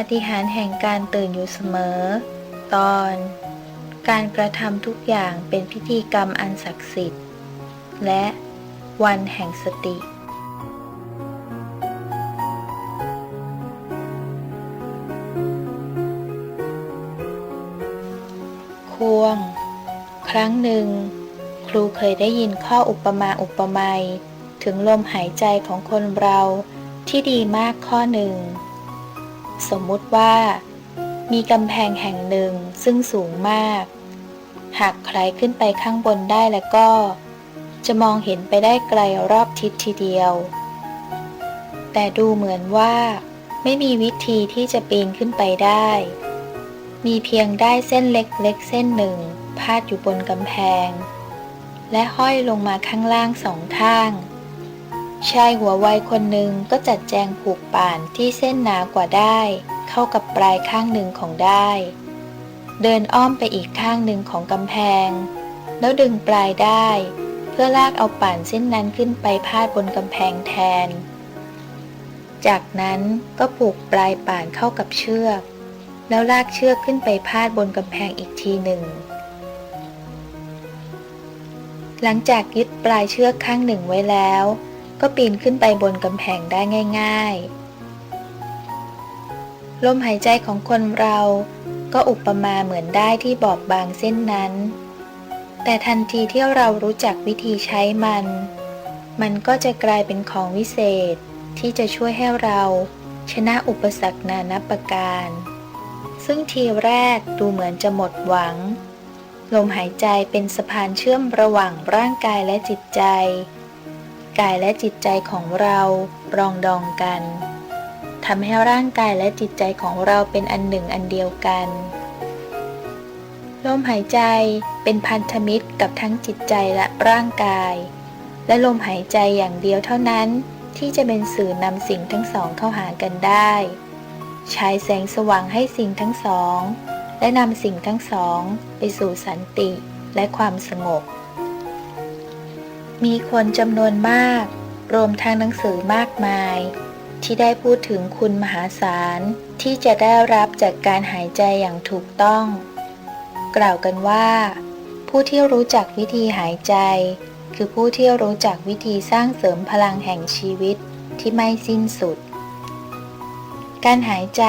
าฏิหาริย์แห่งการตื่นอยู่เสมอ ตอน การกระทำทุกอย่างเป็นพิธีกรรมอันศักดิ์สิทธิ์ และวันแห่งสติควง ครั้งหนึ่ง ครูเคยได้ยินข้ออุปมาอุปไมยถึงลมหายใจของคนเราที่ดีมากข้อหนึ่ง สมมุติว่า มีกำแพงแห่งหนึ่งซึ่งสูงมาก หากใครขึ้นไปข้างบนได้แล้วก็ จะมองเห็นไปได้ไกลรอบทิศทีเดียว แต่ดูเหมือนว่า ไม่มีวิธีที่จะปีนขึ้นไปได้ มีเพียงได้เส้นเล็กๆเส้นหนึ่ง พาดอยู่บนกำแพง และห้อยลงมาข้างล่างสองข้าง ชายหัวไวคนหนึ่งก็จัดแจงผูกป่านที่เส้นหนากว่าได้ เข้ากับปลายข้างหนึ่งของได้ เดินอ้อมไปอีกข้างหนึ่งของกำแพง แล้วดึงปลายได้ เพื่อลากเอาป่านเส้นนั้นขึ้นไปพาดบนกำแพงแทน จากนั้นก็ผูกปลายป่านเข้ากับเชือก แล้วลากเชือกขึ้นไปพาดบนกำแพงอีกทีหนึ่งหลังจากยึดปลายเชือกข้างหนึ่งไว้แล้ว ก็ปีนขึ้นไปบนกำแพงได้ง่าย ๆ ลมหายใจของคนเราก็อุปมาเหมือนได้ที่บอบบางเส้นนั้น แต่ทันทีที่เรารู้จักวิธีใช้มัน มันก็จะกลายเป็นของวิเศษที่จะช่วยให้เราชนะอุปสรรคนานับประการ ซึ่งทีแรกดูเหมือนจะหมดหวัง ลมหายใจเป็นสะพานเชื่อมระหว่างร่างกายและจิตใจ กายและจิตใจของเราปรองดองกันทำให้ร่างกายและจิตใจของเราเป็นอันหนึ่งอันเดียวกัน ลมหายใจเป็นพันธมิตรกับทั้งจิตใจและร่างกาย และลมหายใจอย่างเดียวเท่านั้นที่จะเป็นสื่อนำสิ่งทั้งสองเข้าหากันได้ฉายแสงสว่างให้สิ่งทั้งสอง และนำสิ่งทั้งสองไปสู่สันติและความสงบ มีคนจำนวนมาก รวมทั้งหนังสือมากมาย ที่ได้พูดถึงคุณมหาศาลที่จะได้รับจากการหายใจอย่างถูกต้อง กล่าวกันว่า ผู้ที่รู้จักวิธีหายใจ คือผู้ที่รู้จักวิธีสร้างเสริมพลังแห่งชีวิตที่ไม่สิ้นสุด การหายใจ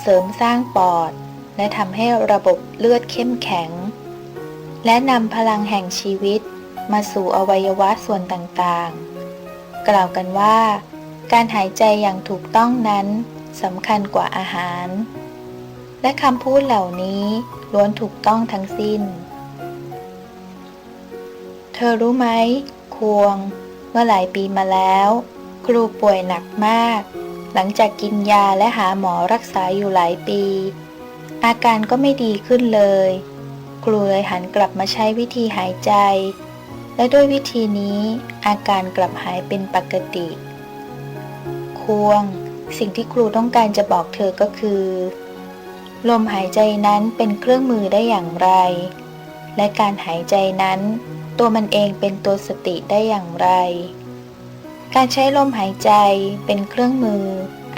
เสริมสร้างปอด และทำให้ระบบเลือดเข้มแข็ง และนำพลังแห่งชีวิต มาสู่อวัยวะส่วนต่างๆ กล่าวกันว่า การหายใจอย่างถูกต้องนั้นสำคัญกว่าอาหาร และคำพูดเหล่านี้ล้วนถูกต้องทั้งสิ้น เธอรู้ไหม ควง เมื่อหลายปีมาแล้ว ครูป่วยหนักมาก หลังจากกินยาและหาหมอรักษาอยู่หลายปี อาการก็ไม่ดีขึ้นเลย ครูเลยหันกลับมาใช้วิธีหายใจ และด้วยวิธีนี้อาการกลับหายเป็นปกติ ควง สิ่งที่ครูต้องการจะบอกเธอก็คือ ลมหายใจนั้นเป็นเครื่องมือได้อย่างไร และการหายใจนั้น ตัวมันเองเป็นตัวสติได้อย่างไร การใช้ลมหายใจเป็นเครื่องมือ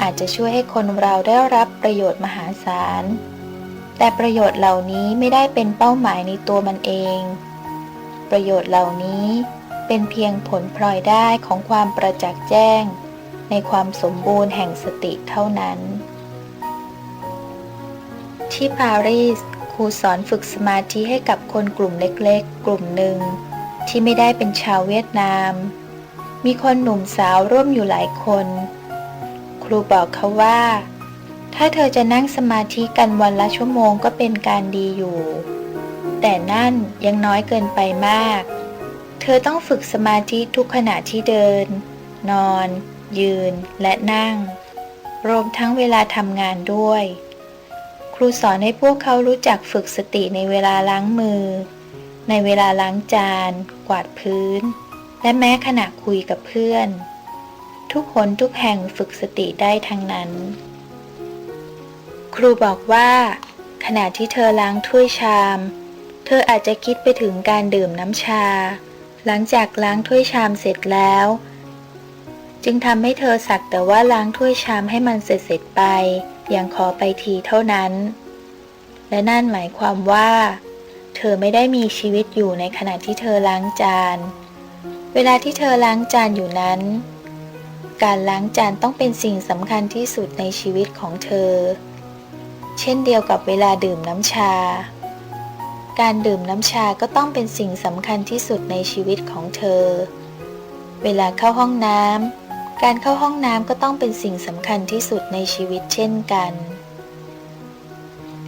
อาจจะช่วยให้คนเราได้รับประโยชน์มหาศาล แต่ประโยชน์เหล่านี้ไม่ได้เป็นเป้าหมายในตัวมันเอง ประโยชน์เหล่านี้เป็นเพียงผลพลอยได้ของความประจักษ์แจ้ง ในความสมบูรณ์แห่งสติเท่านั้น ที่ปารีสครูสอนฝึกสมาธิให้กับคนกลุ่มเล็กๆ กลุ่มหนึ่ง ที่ไม่ได้เป็นชาวเวียดนาม มีคนหนุ่มสาวร่วมอยู่หลายคน ครูบอกเขาว่า ถ้าเธอจะนั่งสมาธิกันวันละชั่วโมงก็เป็นการดีอยู่ แต่นั่นยังน้อยเกินไปมาก เธอต้องฝึกสมาธิทุกขณะที่เดิน นอน ยืนและนั่ง รวมทั้งเวลาทำงานด้วย ครูสอนให้พวกเขารู้จักฝึกสติในเวลาล้างมือ ในเวลาล้างจาน กวาดพื้น และแม้ขณะคุยกับเพื่อน ทุกคนทุกแห่งฝึกสติได้ทั้งนั้น ครูบอกว่าขณะที่เธอล้างถ้วยชาม เธออาจจะคิดไปถึงการดื่มน้ำชา หลังจากล้างถ้วยชามเสร็จแล้ว จึงทำให้เธอสักแต่ว่าล้างถ้วยชามให้มันเสร็จๆไป อย่างขอไปทีเท่านั้น และนั่นหมายความว่า เธอไม่ได้มีชีวิตอยู่ในขณะที่เธอล้างจาน เวลาที่เธอล้างจานอยู่นั้น การล้างจานต้องเป็นสิ่งสำคัญที่สุดในชีวิตของเธอ เช่นเดียวกับเวลาดื่มน้ำชา การดื่มน้ำชาก็ต้องเป็นสิ่งสำคัญที่สุดในชีวิตของเธอ เวลาเข้าห้องน้ำ การเข้าห้องน้ำก็ต้องเป็นสิ่งสำคัญที่สุดในชีวิตเช่นกัน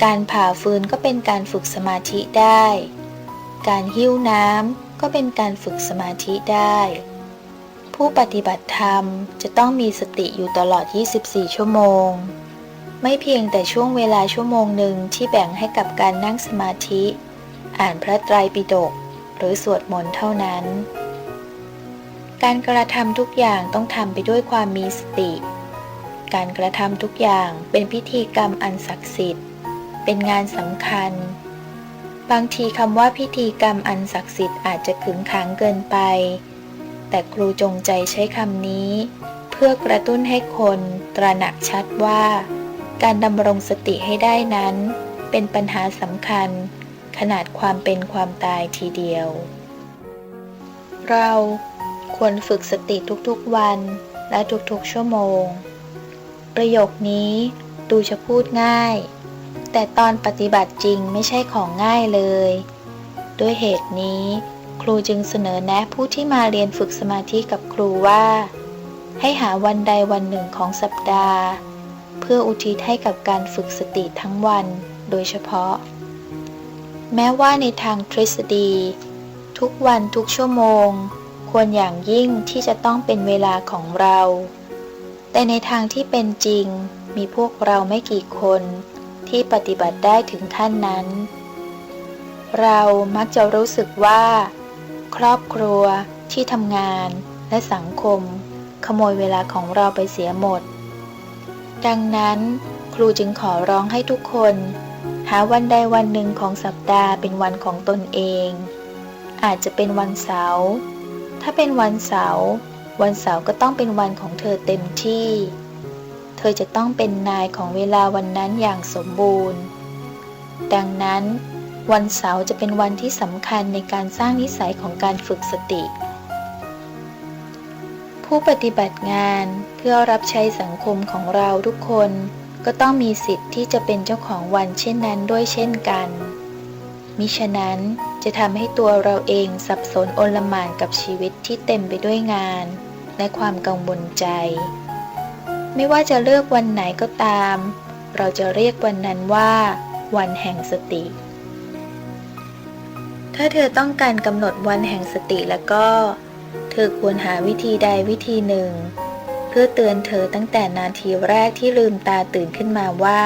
การผ่าฟืนก็เป็นการฝึกสมาธิได้ การหิ้วน้ำก็เป็นการฝึกสมาธิได้ ผู้ปฏิบัติธรรมจะต้องมีสติอยู่ตลอด 24 ชั่วโมงไม่เพียงแต่ช่วงเวลาชั่วโมงหนึ่งที่แบ่งให้กับการนั่งสมาธิ อ่านพระไตรปิฎกหรือสวดมนต์เท่านั้น การกระทำทุกอย่างต้องทำไปด้วยความมีสติ การกระทำทุกอย่างเป็นพิธีกรรมอันศักดิ์สิทธิ์ เป็นงานสำคัญ บางทีคำว่าพิธีกรรมอันศักดิ์สิทธิ์อาจจะขึงขังเกินไป แต่ครูจงใจใช้คำนี้ เพื่อกระตุ้นให้คนตระหนักชัดว่า การดำรงสติให้ได้นั้น เป็นปัญหาสำคัญ ขนาดความเป็นความตายทีเดียว เราควรฝึกสติทุกๆวันและทุกๆชั่วโมง ประโยคนี้ดูจะพูดง่าย แต่ตอนปฏิบัติจริงไม่ใช่ของง่ายเลย ด้วยเหตุนี้ครูจึงเสนอแนะผู้ที่มาเรียนฝึกสมาธิกับครูว่า ให้หาวันใดวันหนึ่งของสัปดาห์ เพื่ออุทิศให้กับการฝึกสติทั้งวันโดยเฉพาะ แม้ว่าในทางทฤษฎี ทุกวันทุกชั่วโมง ควรอย่างยิ่งที่จะต้องเป็นเวลาของเรา แต่ในทางที่เป็นจริงมีพวกเราไม่กี่คนที่ปฏิบัติได้ถึงขั้นนั้น เรามักจะรู้สึกว่า ครอบครัวที่ทำงานและสังคม ขโมยเวลาของเราไปเสียหมด ดังนั้น ครูจึงขอร้องให้ทุกคน หาวันใดวันหนึ่งของสัปดาห์เป็นวันของตนเอง อาจจะเป็นวันเสาร์ ถ้าเป็นวันเสาร์ วันเสาร์ก็ต้องเป็นวันของเธอเต็มที่ เธอจะต้องเป็นนายของเวลาวันนั้นอย่างสมบูรณ์ ดังนั้น วันเสาร์จะเป็นวันที่สำคัญในการสร้างนิสัยของการฝึกสติ ผู้ปฏิบัติงานเพื่อรับใช้สังคมของเราทุกคน ก็ต้องมีสิทธิ์ที่จะเป็นเจ้าของวันเช่นนั้นด้วยเช่นกัน มิฉะนั้นจะทำให้ตัวเราเองสับสนโอลหม่านกับชีวิตที่เต็มไปด้วยงาน และความกังวลใจ ไม่ว่าจะเลือกวันไหนก็ตาม เราจะเรียกวันนั้นว่า วันแห่งสติ ถ้าเธอต้องการกำหนดวันแห่งสติแล้วก็ เธอควรหาวิธีใดวิธีหนึ่ง พื่อเตือนเธอตั้งแต่นาทีแรกที่ลืมตาตื่นขึ้นมาว่า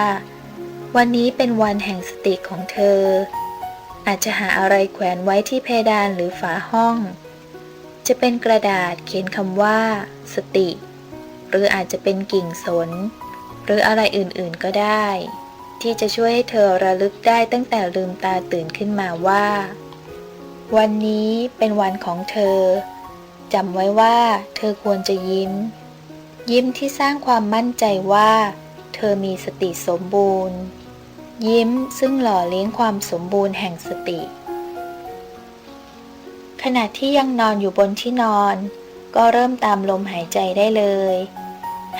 วันนี้เป็นวันแห่งสติของเธอ อาจจะหาอะไรแขวนไว้ที่เพดานหรือฝาห้อง จะเป็นกระดาษเขียนคำว่า สติ หรืออาจจะเป็นกิ่งสน หรืออะไรอื่นๆก็ได้ ที่จะช่วยให้เธอระลึกได้ตั้งแต่ลืมตาตื่นขึ้นมาว่า วันนี้เป็นวันของเธอจำไว้ว่าเธอควรจะยิ้ม ยิ้มที่สร้างความมั่นใจว่า เธอมีสติสมบูรณ์ ยิ้มซึ่งหล่อเลี้ยงความสมบูรณ์แห่งสติ ขณะที่ยังนอนอยู่บนที่นอน ก็เริ่มตามลมหายใจได้เลย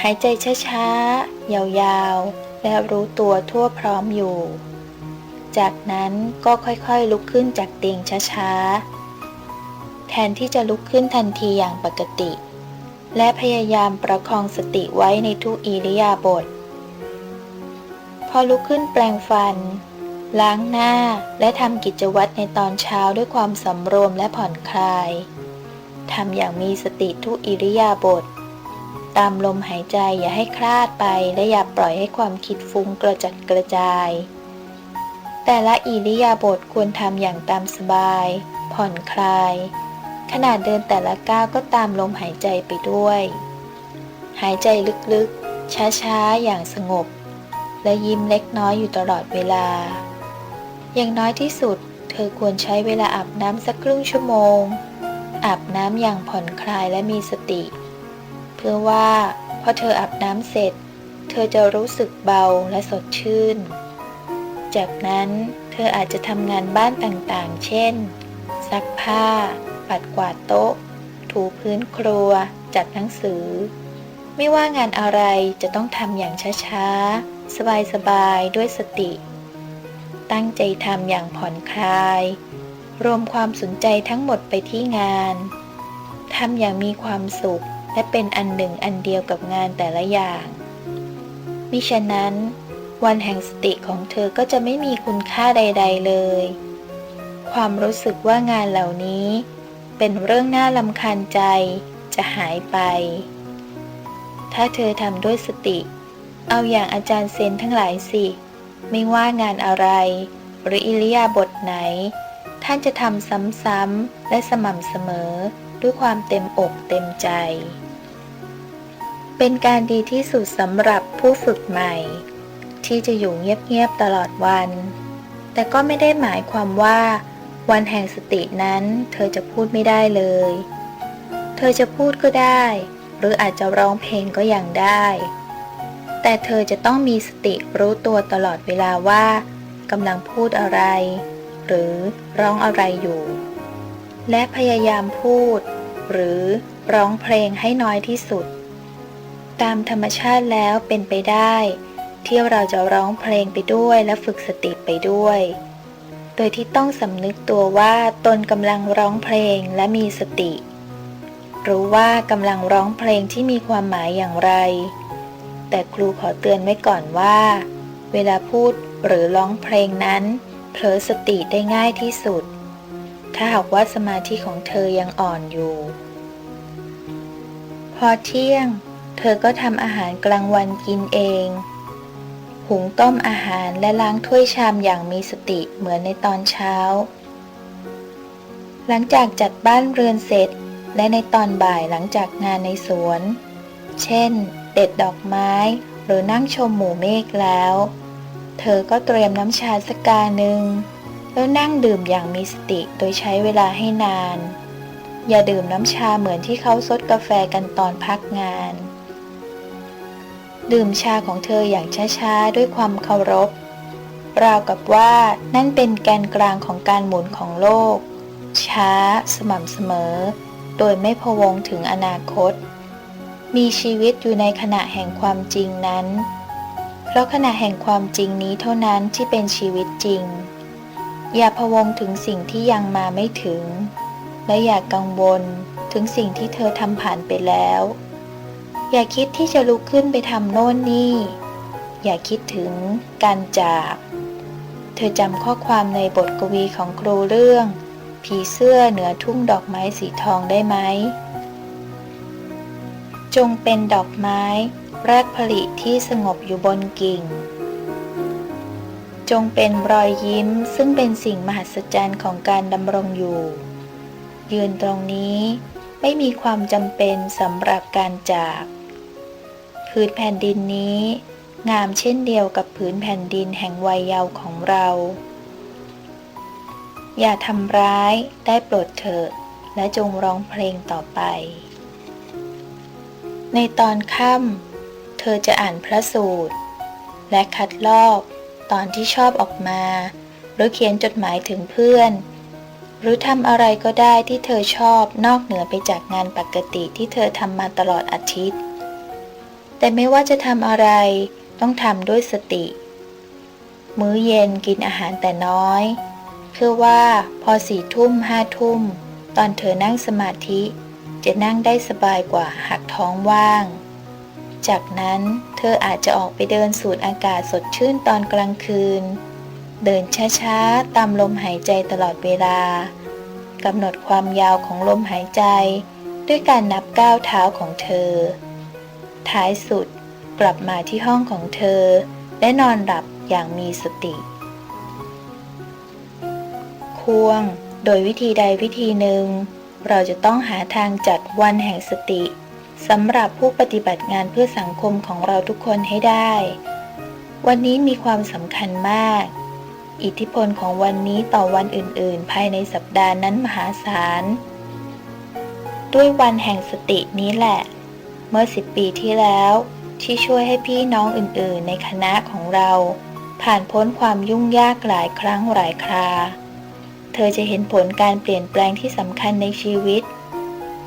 หายใจช้าๆ ยาวๆ และรู้ตัวทั่วพร้อมอยู่ จากนั้นก็ค่อยๆลุกขึ้นจากเตียงช้าๆ แทนที่จะลุกขึ้นทันทีอย่างปกติ และพยายามประคองสติไว้ในทุกอิริยาบถพอลุกขึ้นแปลงฟัน ล้างหน้าและทำกิจวัตรในตอนเช้าด้วยความสำรวมและผ่อนคลายทำอย่างมีสติทุกอิริยาบถตามลมหายใจอย่าให้คลาดไปและอย่าปล่อยให้ความคิดฟุ้งกระจัดกระจาย แต่ละอิริยาบถควรทำอย่างตามสบาย ผ่อนคลาย ขนาดเดินแต่ละก้าวก็ตามลมหายใจไปด้วย หายใจลึกๆ ช้าๆ อย่างสงบ และยิ้มเล็กน้อยอยู่ตลอดเวลา อย่างน้อยที่สุด เธอควรใช้เวลาอาบน้ำสักครึ่งชั่วโมง อาบน้ำอย่างผ่อนคลายและมีสติ เพื่อว่าพอเธออาบน้ำเสร็จ เธอจะรู้สึกเบาและสดชื่น จากนั้นเธออาจจะทำงานบ้านต่างๆ เช่น ซักผ้า ปัดกวาดโต๊ะ ถูพื้นครัว จัดหนังสือ ไม่ว่างานอะไรจะต้องทำอย่างช้าๆ สบายๆ ด้วยสติ ตั้งใจทำอย่างผ่อนคลาย รวมความสนใจทั้งหมดไปที่งานทำอย่างมีความสุขและเป็นอันหนึ่งอันเดียวกับงานแต่ละอย่าง มิฉะนั้น วันแห่งสติของเธอก็จะไม่มีคุณค่าใด ๆเลย ความรู้สึกว่างานเหล่านี้ เป็นเรื่องน่าลำคาญใจ จะหายไป ถ้าเธอทำด้วยสติ เอาอย่างอาจารย์เซนทั้งหลายสิ ไม่ว่างานอะไร หรืออิริยาบถไหน ท่านจะทำซ้ำๆและสม่ำเสมอด้วยความเต็มอกเต็มใจ เป็นการดีที่สุดสำหรับผู้ฝึกใหม่ ที่จะอยู่เงียบๆตลอดวัน แต่ก็ไม่ได้หมายความว่า วันแห่งสตินั้นเธอจะพูดไม่ได้เลย เธอจะพูดก็ได้ หรืออาจจะร้องเพลงก็ยังได้ แต่เธอจะต้องมีสติรู้ตัวตลอดเวลาว่ากำลังพูดอะไร หรือร้องอะไรอยู่ และพยายามพูด หรือร้องเพลงให้น้อยที่สุด ตามธรรมชาติแล้วเป็นไปได้ ที่เราจะร้องเพลงไปด้วยและฝึกสติไปด้วย โดยที่ต้องสำนึกตัวว่าตนกำลังร้องเพลงและมีสติ รู้ว่ากำลังร้องเพลงที่มีความหมายอย่างไร แต่ครูขอเตือนไว้ก่อนว่า เวลาพูดหรือร้องเพลงนั้นเผลอสติได้ง่ายที่สุด ถ้าหากว่าสมาธิของเธอยังอ่อนอยู่ พอเที่ยง เธอก็ทำอาหารกลางวันกินเอง หุงต้มอาหารและล้างถ้วยชามอย่างมีสติเหมือนในตอนเช้า หลังจากจัดบ้านเรือนเสร็จ และในตอนบ่ายหลังจากงานในสวน เช่น เด็ดดอกไม้ หรือนั่งชมหมู่เมฆแล้ว เธอก็เตรียมน้ำชาสักกาหนึ่งแล้วนั่งดื่มอย่างมีสติโดยใช้เวลาให้นาน อย่าดื่มน้ำชาเหมือนที่เขาซดกาแฟกันตอนพักงาน ดื่มชาของเธออย่างช้าๆ ด้วยความเคารพ ราวกับว่านั่นเป็นแกนกลางของการหมุนของโลก ช้าสม่ำเสมอ โดยไม่พวงถึงอนาคต มีชีวิตอยู่ในขณะแห่งความจริงนั้น เพราะขณะแห่งความจริงนี้เท่านั้นที่เป็นชีวิตจริง อย่าพวงถึงสิ่งที่ยังมาไม่ถึง และอย่ากกังวลถึงสิ่งที่เธอทำผ่านไปแล้ว อย่าคิดที่จะลุกขึ้นไปทำโน่นนี่ อย่าคิดถึงการจาก เธอจำข้อความในบทกวีของครูเรื่อง ผีเสื้อเหนือทุ่งดอกไม้สีทองได้ไหม จงเป็นดอกไม้แรกผลิที่สงบอยู่บนกิ่ง จงเป็นรอยยิ้มซึ่งเป็นสิ่งมหัศจรรย์ของการดำรงอยู่ ยืนตรงนี้ไม่มีความจำเป็นสำหรับการจาก พื้นแผ่นดินนี้ งามเช่นเดียวกับพื้นแผ่นดินแห่งวัยเยาว์ของเรา อย่าทำร้ายได้โปรดเถิด และจงร้องเพลงต่อไป ในตอนค่ำเธอจะอ่านพระสูตร และคัดลอกตอนที่ชอบออกมา หรือเขียนจดหมายถึงเพื่อนหรือทำอะไรก็ได้ที่เธอชอบนอกเหนือไปจากงานปกติที่เธอทำมาตลอดอาทิตย์ แต่ไม่ว่าจะทำอะไร ต้องทำด้วยสติ มื้อเย็นกินอาหารแต่น้อย เพื่อว่าพอสี่ทุ่มห้าทุ่ม ตอนเธอนั่งสมาธิ จะนั่งได้สบายกว่าหากท้องว่าง จากนั้นเธออาจจะออกไปเดินสูดอากาศสดชื่นตอนกลางคืน เดินช้าๆ ตามลมหายใจตลอดเวลากำหนดความยาวของลมหายใจ ด้วยการนับก้าวเท้าของเธอ ท้ายสุดกลับมาที่ห้องของเธอ และนอนหลับอย่างมีสติ ควง โดยวิธีใดวิธีหนึ่ง เราจะต้องหาทางจัดวันแห่งสติสำหรับผู้ปฏิบัติงานเพื่อสังคมของเราทุกคนให้ได้ วันนี้มีความสำคัญมาก อิทธิพลของวันนี้ต่อวันอื่น ๆ ภายในสัปดาห์นั้นมหาศาล ด้วยวันแห่งสตินี้แหละ เมื่อสิบปีที่แล้ว ที่ช่วยให้พี่น้องอื่นๆ ในคณะของเรา ผ่านพ้นความยุ่งยากหลายครั้งหลายครา เธอจะเห็นผลการเปลี่ยนแปลงที่สำคัญในชีวิต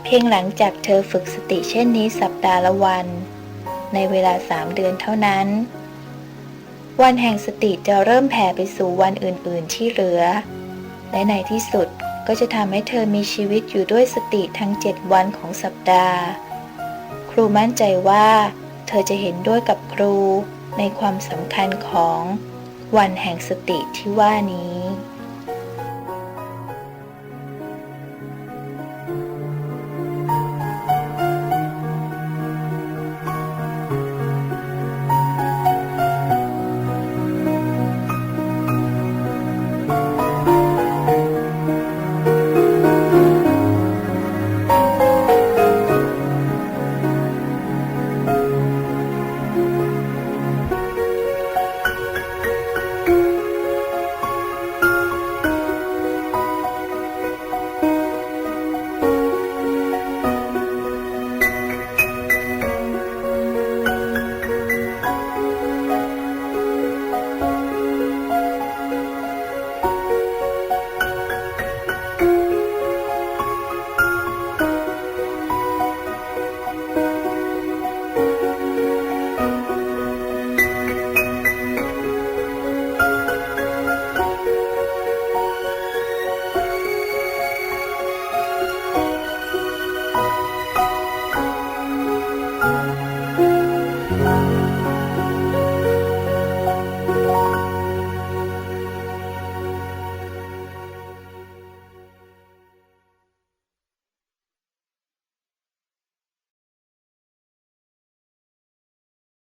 เพียงหลังจากเธอฝึกสติเช่นนี้สัปดาห์ละวัน ในเวลาสามเดือนเท่านั้น วันแห่งสติจะเริ่มแผ่ไปสู่วันอื่นๆที่เหลือ และในที่สุดก็จะทำให้เธอมีชีวิตอยู่ด้วยสติทั้งเจ็ดวันของสัปดาห์ รูมั่นใจว่า เธอจะเห็นด้วยกับครูในความสำคัญของวันแห่งสติที่ว่านี้